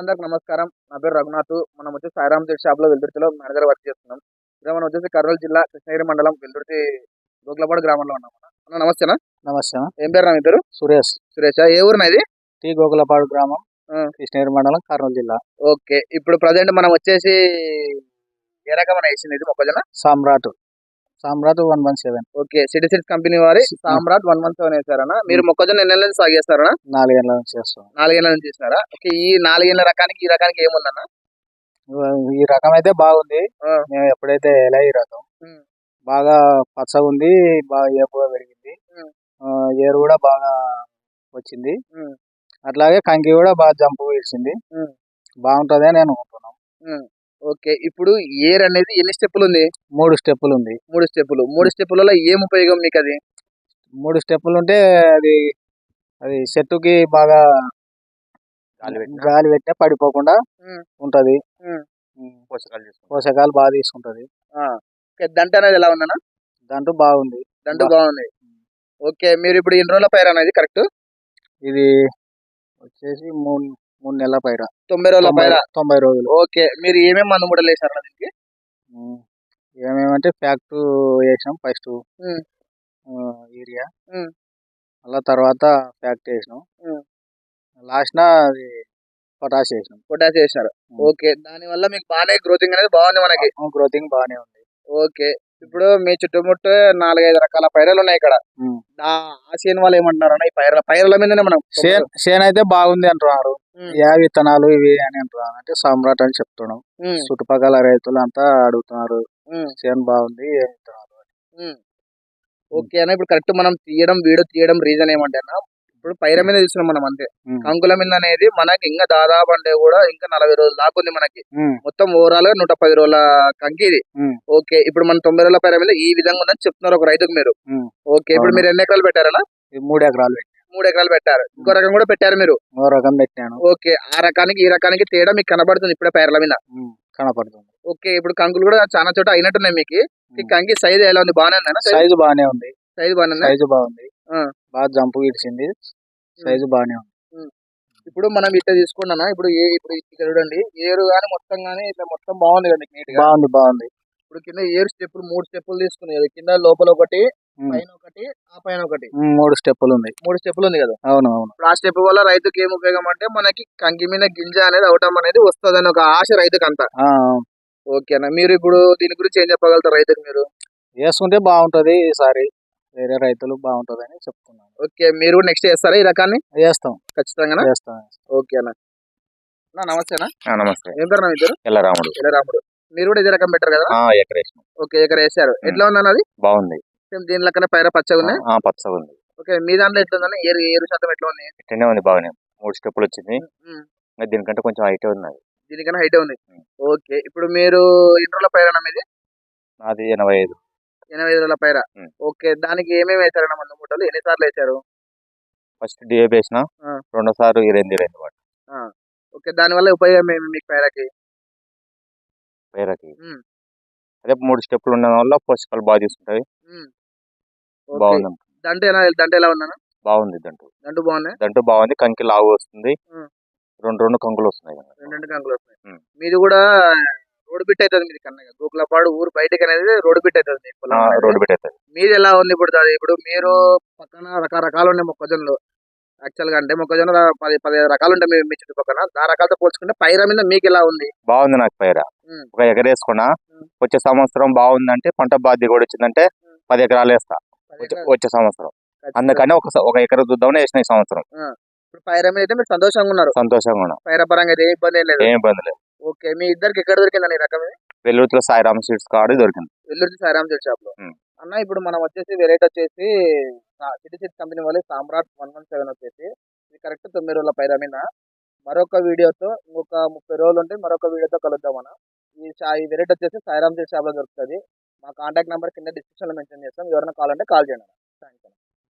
అందరికి నమస్కారం. నా పేరు రఘునాథ్. మనం వచ్చి సాయిరామ్ జెట్ షాప్లో వెల్దుర్తిలో మేనేజర్ వర్క్ చేస్తున్నాం. ఇక్కడ మనం వచ్చేసి కర్నూలు జిల్లా కృష్ణగిరి మండలం వెల్దుర్తి గోగ్లపాడు గ్రామంలో ఉన్నాం అన్న. నమస్తేనా నమస్తే ఏం పేరు నా ఇద్దరు సురేష్. సురేష్. ఏ ఊరునా ఇది? టీ గోకులపాడు గ్రామం. కృష్ణగిరి మండలం కర్నూలు జిల్లా. ఓకే. ఇప్పుడు ప్రజెంట్ మనం వచ్చేసి ఏ రకమైన వేసింది ఇది మొక్కజొన్న? Samrat. Samrat one one seven. Okay city cities company వారి సామ్రాట్ వన్ వన్ సెవెన్ వేసారనా మీరు మొక్కజొన్న ఎన్ని నెలల నుంచి సాగు చేస్తారనా నాలుగేళ్ళ నుంచి చేస్తాం. నాలుగేళ్ళ నుంచి చేసినారా ఓకే ఈ నాలుగేళ్ళ రకానికి ఈ రకానికి ఏముందన్న? ఈ రకం అయితే బాగుంది. మేము ఎప్పుడైతే ఎలా ఈ రకం. బాగా పచ్చగా ఉంది బాగా ఏపుగా పెరిగింది. ఏరు కూడా బాగా వచ్చింది. అట్లాగే కంకి కూడా బాగా జంపు వేసింది. బాగుంటది అని అనుకుంటున్నాం. ఓకే ఇప్పుడు ఏర్ అనేది ఎన్ని స్టెప్పులు ఉంది? మూడు స్టెప్పులు ఉంది. మూడు స్టెప్పులు. మూడు స్టెప్పులలో ఏం ఉపయోగం మీకు అది మూడు స్టెప్పులు ఉంటే అది అది చెట్టుకి బాగా గాలి పెట్టినా? పెట్టినా పడిపోకుండా. ఉంటది. ఉమ్. పోషకాలు బాగా తీసుకుంటది. దంట అనేది ఎలా ఉందన్న? దాంట్లో బాగుంది. దంటు బాగుంది. ఓకే మీరు ఇప్పుడు ఎన్ని రోజుల పైర అనేది కరెక్ట్? ఇది వచ్చేసి మూడు మూడు నెలల పైర. తొంభై రోజుల పైర? తొంభై రోజులు. ఓకే. మీరు ఏమేమి మందు మూడలు వేసారు దీనికి. ఏమేమంటే ఫ్యాక్ట్ వేసినాం ఫస్ట్. ఏరియా. మళ్ళా తర్వాత ఫ్యాక్ట్ వేసినాం. లాస్ట్ అది పొటాష్ వేసినాం. పొటాష్ వేసినారు. ఓకే. దాని వల్ల మీకు బాగానే గ్రోతింగ్ అనేది బాగుంది మనకి. గ్రోతింగ్ బాగానే ఉంది. ఓకే. ఇప్పుడు మీ చుట్టుముట్టు నాలుగైదు రకాల పైరలు ఉన్నాయి ఇక్కడ. ఆ- సీన్ వాళ్ళు ఏమంటున్నారు ఈ పైరల పైరల మీదనే మనం షేన్ షేన్ అయితే బాగుంది అంటున్నారు. యా విత్తనాలు ఇవి అని అంటున్నారు అంటే సామ్రాట్ అని చెప్తున్నాం. చుట్టుపక్కల రైతులు అంతా అడుగుతున్నారు. చేను బాగుంది ఏ విత్తనాలు అని. ఓకే అన్న ఇప్పుడు కరెక్ట్ మనం తీయడం వీడియో తీయడం రీజన్ ఏమంటే అన్న ఇప్పుడు పైర మీద తీస్తున్నాం మనం అంతే. కంకుల మీద అనేది మనకి ఇంకా దాదాపు అంటే కూడా ఇంకా నలభై రోజులు దాకా ఉంది మనకి. మొత్తం ఓవరాల్గా నూట పది రోజుల కంకి ఇది. ఓకే ఇప్పుడు మన తొంభై రోజుల పైర మీద ఈ విధంగా ఉందని చెప్తున్నారు ఒక రైతుకు మీరు. ఓకే ఇప్పుడు. మీరు ఎన్ని ఎకరాలు పెట్టారనా ఇది మూడు ఎకరాలు మూడు ఎకరాలు పెట్టారు. ఇంకో రకం కూడా పెట్టారు మీరు? ఓ రకం పెట్టాను. ఓకే ఆ రకానికి ఈ రకానికి తేడా మీకు కనబడుతుంది ఇప్పుడే పైర్ల మీద? ఉమ్. కనపడుతుంది. ఓకే ఇప్పుడు కంకులు కూడా చాలా చోట అయినట్టున్నాయి మీకు. ఈ కంకి సైజ్ ఎలా ఉంది? బాగానే ఉందా? సైజు? బాగానే ఉంది. సైజ్ బాగానే ఉందా? సైజు బాగుంది. ఆ. బాగా జంపు ఇడిచింది. సైజు బాగానే ఉంది. ఇప్పుడు మనం ఇట్లా తీసుకున్నానా ఇప్పుడు ఏ ఇప్పుడు ఇక్కడ చూడండి ఏరు గానీ మొత్తం గానీ ఇట్లా మొత్తం బాగుంది కదా నీట్గా బాగుంది బాగుంది. ఇప్పుడు కింద ఏరు స్టెప్పులు మూడు స్టెప్పులు తీసుకున్నాయి కదా కింద లోపల ఒకటి. పైన ఒకటి ఆ పైన ఒకటి మూడు స్టెప్పులు ఉంది మూడు స్టెప్పులు ఉంది కదా? అవును అవును ఆ స్టెప్ వల్ల రైతుకి ఏం ఉపయోగం అంటే మనకి కంకి మీద గింజ అనేది అవటం అనేది వస్తుందని ఒక ఆశ రైతుకి అంతా ఆ, ఓకేనా మీరు ఇప్పుడు దీని గురించి ఏం చెప్పగలుగుతారు రైతుకి మీరు? వేసుకుంటే బాగుంటది ఈసారి. వేరే రైతులు బాగుంటది అని చెప్తున్నాను. ఓకే మీరు కూడా నెక్స్ట్ చేస్తారా ఈ రకాన్ని? వేస్తాం. ఖచ్చితంగా వేస్తాం ఓకేనా నమస్తేనా ఆ, నమస్తే. ఏం పేరు నా ఇద్దరు ఎల్లరాముడు. రాముడు మీరు కూడా ఇదే రకం పెట్టారు కదా? ఆ, ఎకరేసిన. ఓకే ఇక్కడ వేసారు ఎట్లా ఉందన్న అది? బాగుంది. సేమ్ దీని లెక్కనే పైర పచ్చగా ఉన్నాయి పచ్చగా ఉంది. ఓకే మీ దాంట్లో ఎట్లా ఉందన్న ఏరు ఏరు శాతం ఎట్లా ఉంది? ఇట్టనే ఉంది బాగానే. మూడు స్టెప్పులు వచ్చింది. ఇంకా దీనికంటే కొంచెం హైట్ ఉన్నది. దీనికన్నా హైట్ ఉంది. ఓకే ఇప్పుడు మీరు ఎన్ని రోజుల పైర మీది? నాది ఎనభై ఐదు. ఎనభై ఐదు పైర. ఓకే దానికి ఏమేమి వేసారన్న మందు మూటలు ఎన్ని సార్లు వేసారు ఫస్ట్ డిఏబి వేసిన ఆ. రెండోసారి ఇరేంది రెండు వాటి ఓకే దాని వల్ల ఉపయోగం ఏమి మీకు పైరకి? ఉమ్. అదే మూడు స్టెప్పులు ఉండడం వల్ల పోషకాలు బాగా తీసుకుంటాయి. బాగుంది దంట ఎలా దంట ఎలా ఉందన్న? బాగుంది దంటు దంటు బాగున్నాయి దంటు బాగుంది. కంకి లావు వస్తుంది. రెండు రెండు కంకులు వస్తున్నాయి రెండు రెండు కంకులు వస్తాయి ఉమ్. మీది కూడా రోడ్డు బిట్ అవుతుంది మీది కన్నా గోకులపాడు ఊరు బయటకి అనేది రోడ్డు బిట్ అవుతుంది అనేది. రోడ్డు పెట్టేస్తుంది మీది ఎలా ఉంది ఇప్పుడు అది ఇప్పుడు మీరు పక్కన రకరకాలు ఉన్నాయి మొక్కజొన్నలు. యాక్చువల్గా అంటే మొక్కజొన్న పది పది రకాలు ఉంటాయి మీ- చుట్టుపక్కల ఆ రకాలతో పోల్చుకుంటే పైర మీద మీకు ఎలా ఉంది? బాగుంది నాకు పైర. ఒక ఎకర వేసుకున్నా ఉమ్. వచ్చే సంవత్సరం బాగుందంటే పంట బాగా దిగుబడి వచ్చిందంటే. పది ఎకరాలు వేస్తా. వచ్చే- సంవత్సరం. అందుకని ఒక ఒక ఎకర చూద్దామని వేసిన ఈ సంవత్సరం. ఇప్పుడు అయితే మీరు సంతోషంగా ఉన్నారు. సంతోషంగా ఉన్నాం. పరంగా అయితే ఏ ఇబ్బంది ఏం లేదు. ఏం ఇబ్బంది లేదు. ఓకే మీ ఇద్దరికి ఎక్కడ దొరికిందని ఈ రకం ఇది? వెల్లుర్తిలో సాయిరామ్ సీడ్స్ కార్డు దొరికింది. వెల్లుర్తి సాయిరామ్ జెట్ షాప్లో. అన్న ఇప్పుడు మనం వచ్చేసి వెరైటీ వచ్చేసి సిటీ సిటీ కంపెనీ వాళ్ళు సామ్రాట్ వన్ వన్ సెవెన్ వచ్చేసి ఇది కరెక్ట్ తొమ్మిది రోజుల పైర మీద మరొక వీడియోతో ఇంకొక ముప్పై రోజులు ఉంటే మరొక వీడియోతో కలుద్దాం అన్న. ఈ వెరైటీ వచ్చేసి సాయిరామ్ జెట్ షాప్లో దొరుకుతుంది. మా కాంటాక్ట్ నెంబర్ కింద డిస్క్రిప్షన్లో మెన్షన్ చేస్తాం. ఎవరైనా కాల్ అంటే కాల్ చేయండి థ్యాంక్ యూ